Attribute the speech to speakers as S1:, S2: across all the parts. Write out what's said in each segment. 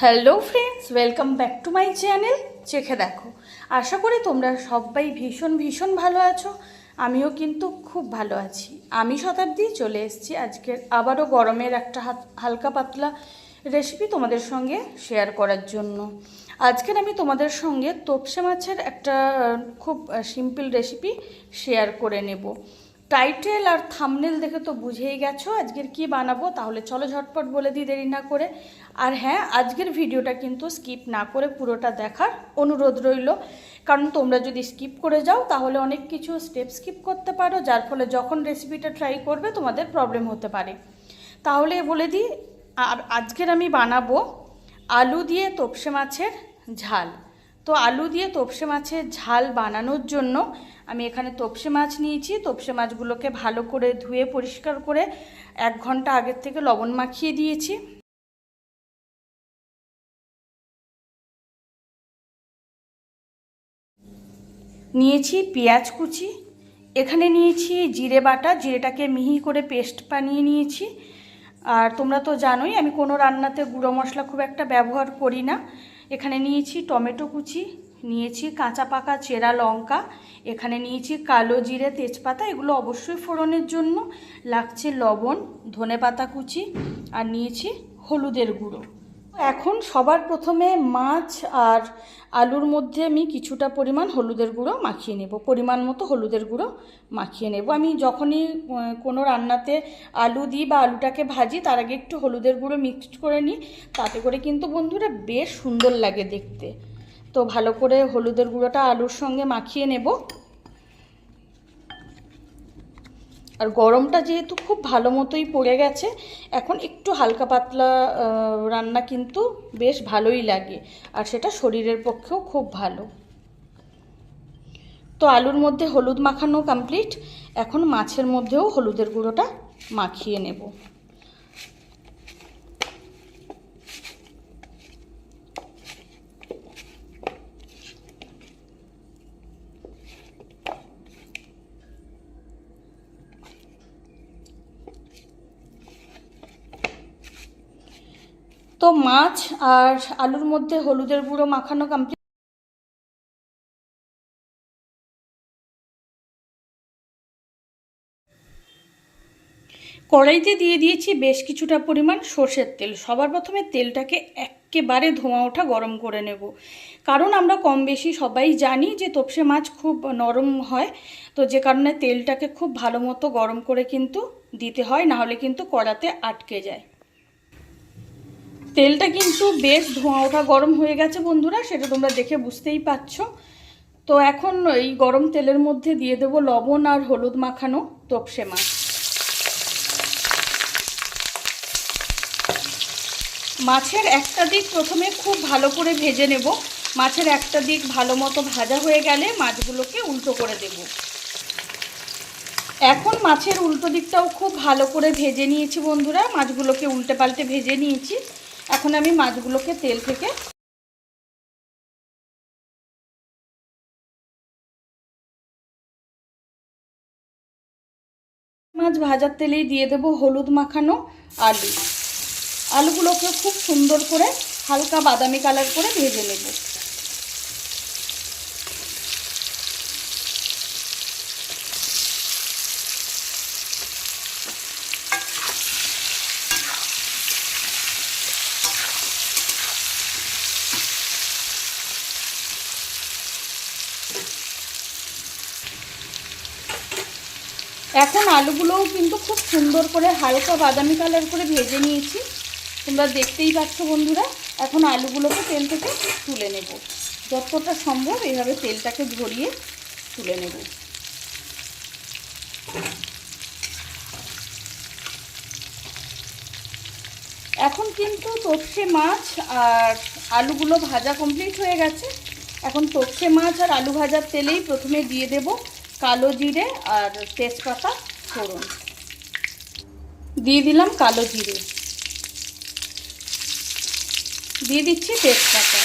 S1: Hello friends welcome back to my channel চেখে দেখো আশা করি তোমরা সবাই ভীষণ ভীষণ ভালো আছো আমিও কিন্তু খুব ভালো আছি আমি শতাব্দী চলে এসেছি আজকের আবারও গরমের একটা হালকা পাতলা রেসিপি তোমাদের সঙ্গে শেয়ার করার জন্য আজকের আমি তোমাদের সঙ্গে তোপসে মাছের একটা খুব সিম্পল রেসিপি শেয়ার করে নেব টাইটেল আর থামনেল দেখে তো বুঝেই গেছো, আজকের কি বানাবো? তাহলে চলো ঝটপট বলে দিই, দেরি না করে। আর হ্যাঁ আজকের ভিডিওটা কিন্তু স্কিপ না করে পুরোটা দেখার অনুরোধ রইল। কারণ তোমরা যদি স্কিপ করে যাও, তাহলে অনেক কিছু স্টেপ স্কিপ করতে পারো, যার ফলে যখন রেসিপিটা ট্রাই করবে, তোমাদের প্রবলেম হতে পারে। তাহলে বলে দিই, আর আজকের আমি বানাবো আলু দিয়ে তোপসে মাছের ঝাল। তো আলু দিয়ে তোপসে মাছের ঝাল বানানোর জন্য আমি এখানে তোপসে মাছ নিয়েছি। তোপসে মাছগুলোকে ভালো করে ধুয়ে, পরিষ্কার করে এক ঘণ্টা আগের থেকে লবণ মাখিয়ে দিয়েছি। নিয়েছি পেঁয়াজ কুচি। এখানে নিয়েছি জিরে বাটা। জিরেটাকে মিহি করে পেস্ট বানিয়ে নিয়েছি। আর তোমরা তো জানোই, আমি কোনো রান্নাতে গুঁড়ো মশলা খুব একটা ব্যবহার করি না। এখানে নিয়েছি টমেটো কুচি, নিয়েছি কাঁচা পাকা চেরা লঙ্কা, এখানে নিয়েছি কালো জিরে তেজপাতা, এগুলো অবশ্যই ফোড়নের জন্য। লাগছে লবণ ধনে পাতা কুচি, আর নিয়েছি হলুদের গুঁড়ো। এখন সবার প্রথমে মাছ আর আলুর মধ্যে আমি কিছুটা পরিমাণ হলুদের গুঁড়ো মাখিয়ে নেব, পরিমাণ মতো হলুদের গুঁড়ো মাখিয়ে নেব। আমি যখনই কোনো রান্নাতে আলু দিই বা আলুটাকে ভাজি, তার আগে একটু হলুদের গুঁড়ো মিক্সড করে নিই। তাতে করে কিন্তু বন্ধুরা বেশ সুন্দর লাগে দেখতে। তো ভালো করে হলুদের গুঁড়োটা আলুর সঙ্গে মাখিয়ে নেব। আর গরমটা যেহেতু খুব ভালো মতোই পড়ে গেছে, এখন একটু হালকা পাতলা রান্না কিন্তু বেশ ভালোই লাগে, আর সেটা শরীরের পক্ষেও খুব ভালো। তো আলুর মধ্যে হলুদ মাখানো কমপ্লিট এখন মাছের মধ্যেও হলুদের গুঁড়োটা মাখিয়ে নেব। তো মাছ আর আলুর মধ্যে হলুদের গুঁড়ো মাখানো কমপ্লিট কড়াইতে দিয়ে দিয়েছি বেশ কিছুটা পরিমাণ সর্ষের তেল। সবার প্রথমে তেলটাকে একেবারে ধোঁয়া ওঠা গরম করে নেব। কারণ আমরা কম বেশি সবাই জানি যে তোপসে মাছ খুব নরম হয়, তো যে কারণে তেলটাকে খুব ভালো মতো গরম করে কিন্তু দিতে হয় না হলে কিন্তু কড়াতে আটকে যায়। তেলটা কিন্তু বেশ ধোঁয়া ওঠা গরম হয়ে গেছে বন্ধুরা, সেটা তোমরা দেখে বুঝতেই পারছ। তো এখন এই গরম তেলের মধ্যে দিয়ে দেবো লবণ আর হলুদ মাখানো তোপসে মাছ। মাছের একটা দিক প্রথমে খুব ভালো করে ভেজে নেব। মাছের একটা দিক ভালো মতো ভাজা হয়ে গেলে মাছগুলোকে উল্টো করে দেব। এখন মাছের উল্টো দিকটাও খুব ভালো করে ভেজে নিয়েছি বন্ধুরা, মাছগুলোকে উল্টে পাল্টে ভেজে নিয়েছি। এখন আমি মাছগুলোকে তেল থেকে মাছ ভাজার তেলেই দিয়ে দেব হলুদ মাখানো আলু। আলুগুলোকে খুব সুন্দর করে হালকা বাদামি কালার করে ভেজে নেব। এখন আলুগুলোও কিন্তু খুব সুন্দর করে হালকা বাদামি কালার করে ভেজে নিয়েছি। তোমরা দেখতেই পাচ্ছ বন্ধুরা, এখন আলুগুলোকে তেল থেকে তুলে নেব। যতটা সম্ভব এইভাবে তেলটাকে ঝরিয়ে তুলে নেব। এখন কিন্তু তোপসে মাছ আর আলুগুলো ভাজা কমপ্লিট হয়ে গেছে। এখন তোপসে মাছ আর আলু ভাজার তেলেই প্রথমে দিয়ে দেব কালো জিরে আর তেজপাতা। ফোড়ন। দিয়ে দিলাম কালো জিরে। দিয়ে দিচ্ছি তেজপাতা।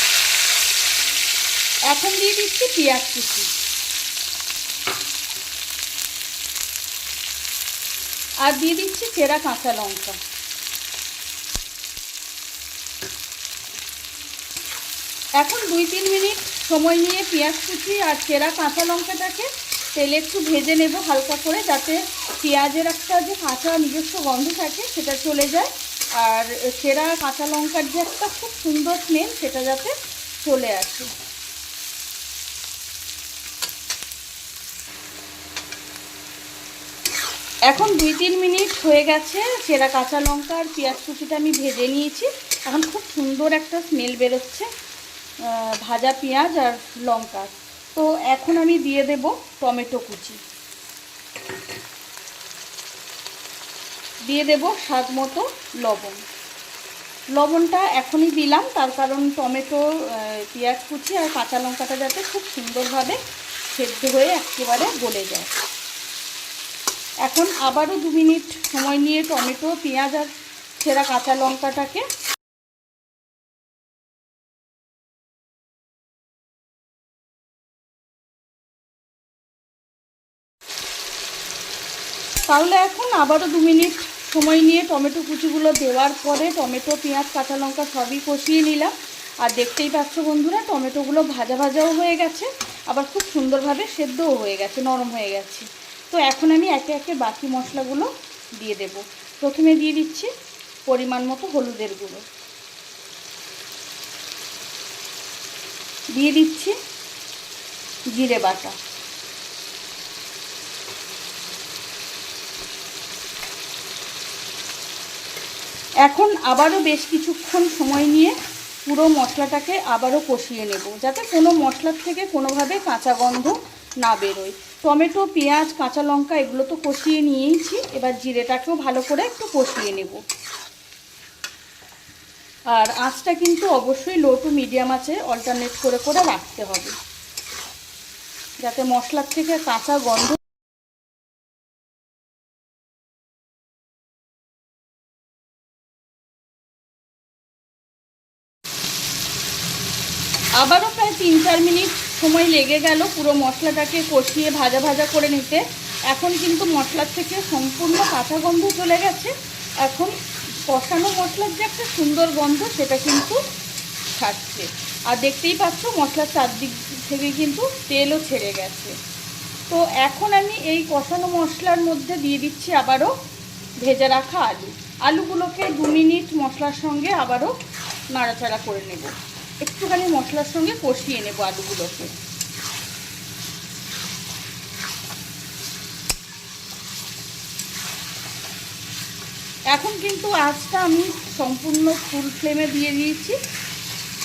S1: এখন দিয়ে দিচ্ছি পেঁয়াজ কুচি। আর দিয়ে দিচ্ছি চেরা কাঁচা লঙ্কা। এখন দুই তিন মিনিট সময় নিয়ে পেঁয়াজ কুচি আর চেরা কাঁচা লঙ্কাটাকে তেলে একটু ভেজে নেব হালকা করে, যাতে পেঁয়াজের একটা যে কাঁচা নিজস্ব গন্ধ থাকে সেটা চলে যায়। আর সেরা কাঁচা লঙ্কার যে একটা খুব সুন্দর স্মেল, সেটা যাতে চলে আসে। এখন দুই তিন মিনিট হয়ে গেছে, সেরা কাঁচা লঙ্কা আর পেঁয়াজ কুচিটা আমি ভেজে নিয়েছি। এখন খুব সুন্দর একটা স্মেল বেরোচ্ছে ভাজা পেঁয়াজ আর লঙ্কা। তো এখন আমি দিয়ে দেব টমেটো কুচি। দিয়ে দেব স্বাদ মতো লবণ। লবণটা এখনই দিলাম, তার কারণ টমেটো পেঁয়াজ কুচি আর কাঁচা লঙ্কাটা যাতে খুব সুন্দরভাবে সেদ্ধ হয়ে একেবারে গলে যায়। এখন আবারও দু মিনিট সময় নিয়ে টমেটো, পেঁয়াজ আর ছেঁড়া কাঁচা লঙ্কাটাকে তাহলে এখন আবারও দু মিনিট সময় নিয়ে টমেটো কুচিগুলো দেওয়ার পরে টমেটো, পেঁয়াজ, কাঁচা লঙ্কা সবই কষিয়ে নিলাম। আর দেখতেই পাচ্ছ বন্ধুরা, টমেটোগুলো ভাজা ভাজাও হয়ে গেছে, আবার খুব সুন্দরভাবে সেদ্ধও হয়ে গেছে, নরম হয়ে গেছে। তো এখন আমি একে একে বাকি মশলাগুলো দিয়ে দেব। প্রথমে দিয়ে দিচ্ছি পরিমাণ মতো হলুদের গুঁড়ো। দিয়ে দিচ্ছি জিরে বাটা। এখন আবারও বেশ কিছুক্ষণ সময় নিয়ে পুরো মশলাটাকে আবারও কষিয়ে নেব, যাতে কোনো মশলার থেকে কোনোভাবে কাঁচা গন্ধ না বেরোয়। টমেটো, পেঁয়াজ, কাঁচা লঙ্কা এগুলো তো কষিয়ে নিয়েইছি, এবার জিরেটাকেও ভালো করে একটু কষিয়ে নেব। আর আঁচটা কিন্তু অবশ্যই লো টু মিডিয়াম আছে অল্টারনেট করে করে রাখতে হবে, যাতে মশলার থেকে কাঁচা গন্ধ আবারও প্রায় তিন চার মিনিট সময় লেগে গেল পুরো মশলাটাকে কষিয়ে ভাজা ভাজা করে নিতে। এখন কিন্তু মশলার থেকে সম্পূর্ণ কাঁচা গন্ধ চলে গেছে। এখন কষানো মশলার যে একটা সুন্দর গন্ধ, সেটা কিন্তু ছাড়ছে। আর দেখতেই পাচ্ছ, মশলার চারদিক থেকে কিন্তু তেলও ছেড়ে গেছে। তো এখন আমি এই কষানো মশলার মধ্যে দিয়ে দিচ্ছি আবারও ভেজে রাখা আলু। আলুগুলোকে দু মিনিট মশলার সঙ্গে আবারও নাড়াচাড়া করে নেব। একটুখানি মশলার সঙ্গে কষিয়ে নেব আলুগুলোকে। এখন কিন্তু আঁচটা আমি সম্পূর্ণ ফুল ফ্লেমে দিয়ে দিয়েছি,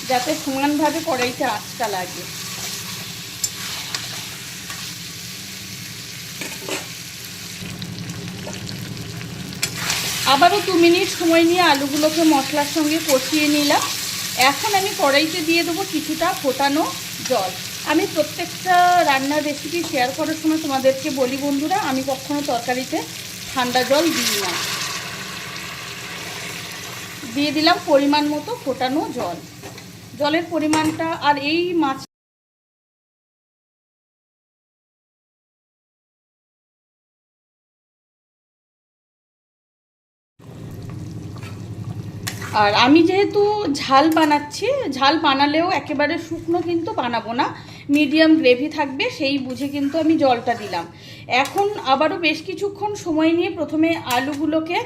S1: যাতে সমানভাবে কড়াইতে আঁচটা লাগে। আবারও দু মিনিট সময় নিয়ে আলুগুলোকে মশলার সঙ্গে কষিয়ে নিলাম। এখন আমি কড়াইতে দিয়ে দেবো কিছুটা ফোটানো জল। আমি প্রত্যেকটা রান্নার রেসিপি শেয়ার করার সময় তোমাদেরকে বলি, বন্ধুরা, আমি কখনো তরকারিতে ঠান্ডা জল দিই না। দিয়ে দিলাম পরিমাণ মতো ফোটানো জল। জলের পরিমাণটা আর এই মাছ আর আমি যেহেতু ঝাল বানাচ্ছি, ঝাল বানালেও একেবারে শুকনো কিন্তু বানাবো না। মিডিয়াম গ্রেভি থাকবে, সেই বুঝে কিন্তু আমি জলটা দিলাম। এখন আবারও বেশ কিছুক্ষণ সময় নিয়ে প্রথমে আলুগুলোকে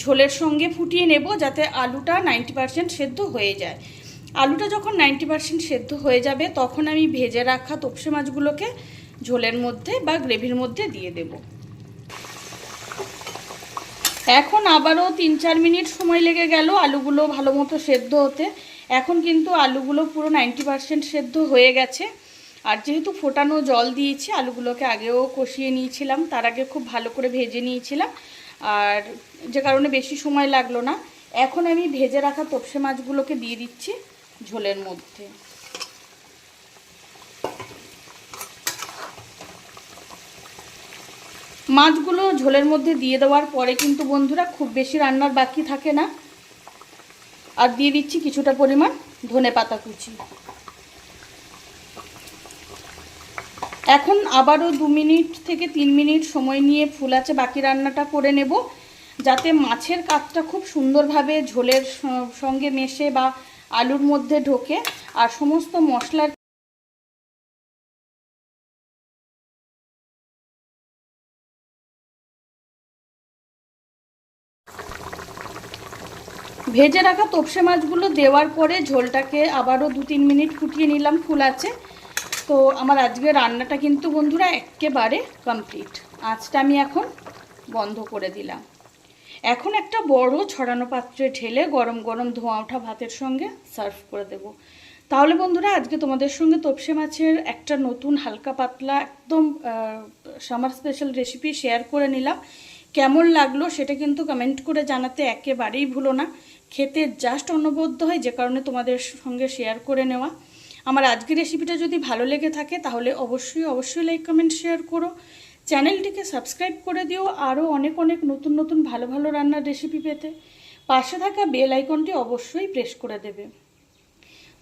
S1: ঝোলের সঙ্গে ফুটিয়ে নেব, যাতে আলুটা নাইনটি পারসেন্ট সেদ্ধ হয়ে যায়। আলুটা যখন নাইনটি পারসেন্ট সেদ্ধ হয়ে যাবে, তখন আমি ভেজে রাখা তপসে মাছগুলোকে ঝোলের মধ্যে বা গ্রেভির মধ্যে দিয়ে দেবো। এখন আবারও তিন চার মিনিট সময় লেগে গেল আলুগুলো ভালো মতো সেদ্ধ হতে। এখন কিন্তু আলুগুলো পুরো নাইনটি পারসেন্ট সেদ্ধ হয়ে গেছে। আর যেহেতু ফোটানো জল দিয়েছি, আলুগুলোকে আগেও কষিয়ে নিয়েছিলাম, তার আগে খুব ভালো করে ভেজে নিয়েছিলাম। আর যে কারণে বেশি সময় লাগল না, এখন আমি ভেজে রাখা তপসে মাছগুলোকে দিয়ে দিচ্ছি ঝোলের মধ্যে। মাছগুলো ঝোলের মধ্যে দিয়ে দেওয়ার পরে কিন্তু বন্ধুরা খুব বেশি রান্নার বাকি থাকে না। আর দিয়ে দিচ্ছি কিছুটা পরিমাণ ধনে পাতা কুচি। এখন আবারও দু মিনিট থেকে তিন মিনিট সময় নিয়ে ফুল আছে, বাকি রান্নাটা করে নেব, যাতে মাছের কাজটা খুব সুন্দরভাবে ঝোলের সঙ্গে মেশে বা আলুর মধ্যে ঢোকে, আর সমস্ত মশলার ভেজে রাখা তোপসে মাছগুলো দেওয়ার পরে ঝোলটাকে আবারও দু তিন মিনিট ফুটিয়ে নিলাম ফুল আছে। তো আমার আজকে রান্নাটা কিন্তু বন্ধুরা একেবারে কমপ্লিট আঁচটা আমি এখন বন্ধ করে দিলাম। এখন একটা বড় ছড়ানো পাত্রে ঢেলে গরম গরম ধোঁয়া ওঠা ভাতের সঙ্গে সার্ভ করে দেব। তাহলে বন্ধুরা আজকে তোমাদের সঙ্গে তপসে মাছের একটা নতুন হালকা পাতলা একদম সামার স্পেশাল রেসিপি শেয়ার করে নিলাম। কেমন লাগল সেটা কিন্তু কমেন্ট করে জানাতে একেবারেই ভুলো না। খেতে জাস্ট অনবদ্য হয়, যে কারণে তোমাদের সঙ্গে শেয়ার করে নেওয়া। আমার আজকের রেসিপিটা যদি ভালো লেগে থাকে, তাহলে অবশ্যই অবশ্যই লাইক কমেন্ট শেয়ার করো। চ্যানেলটিকে সাবস্ক্রাইব করে দিও, আরও অনেক অনেক নতুন নতুন ভালো ভালো রান্নার রেসিপি পেতে। পাশে থাকা বেল আইকনটি অবশ্যই প্রেস করে দেবে।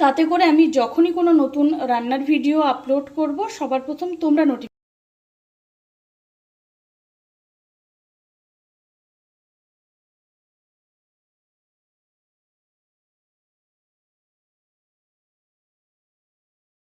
S1: তাতে করে আমি যখনই কোনো নতুন রান্নার ভিডিও আপলোড করব, সবার প্রথম তোমরা নোটিফিকেশন